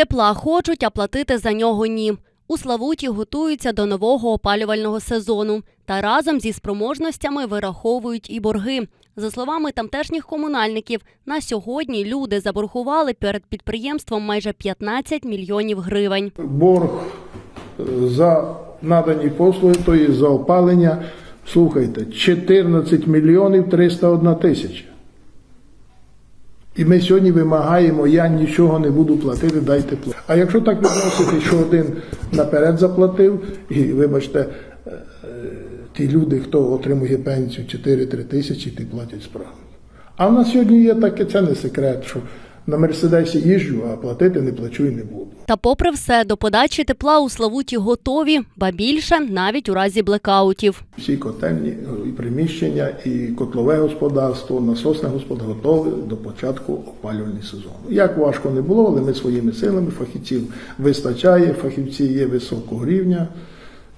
Тепла хочуть, а платити за нього ні. У Славуті готуються до нового опалювального сезону та разом зі спроможностями вираховують і борги. За словами тамтешніх комунальників, на сьогодні люди заборгували перед підприємством майже 15 мільйонів гривень. борг е, за надані послуги, то за опалення, слухайте, 14 мільйонів 301 тисяча. І ми сьогодні вимагаємо, я нічого не буду платити, дайте плати. А якщо так відносити, що один наперед заплатив, і вибачте, е, ті люди, хто отримує пенсію 4-3 тисячі, ті платять справу. А в нас сьогодні є таке, це не секрет, що на Мерседесі їжджу, а платити не плачу і не буду. Та, попри все, до подачі тепла у Славуті готові, ба більше навіть у разі блекаутів. Всі котельні е, і приміщення, і котлове господарство, насосне господарство готові до початку опалювального сезону. Як важко не було, але ми своїми силами фахівців вистачає, фахівці є високого рівня.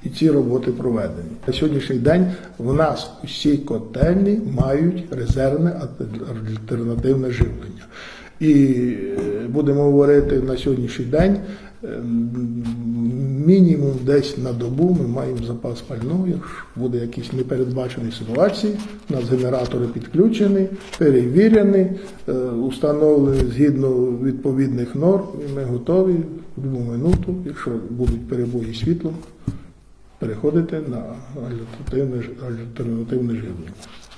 І ці роботи проведені. На сьогоднішній день в нас усі котельні мають резервне альтернативне живлення. І е, будемо говорити на сьогоднішній день, е, мінімум десь на добу ми маємо запас пального, якщо буде якісь непередбачені ситуації. У нас генератори підключені, перевірені, е, установлені згідно відповідних норм, і ми готові в будь-яку минуту, якщо будуть перебої світлом, переходити на альтернативне, альтернативне живлення.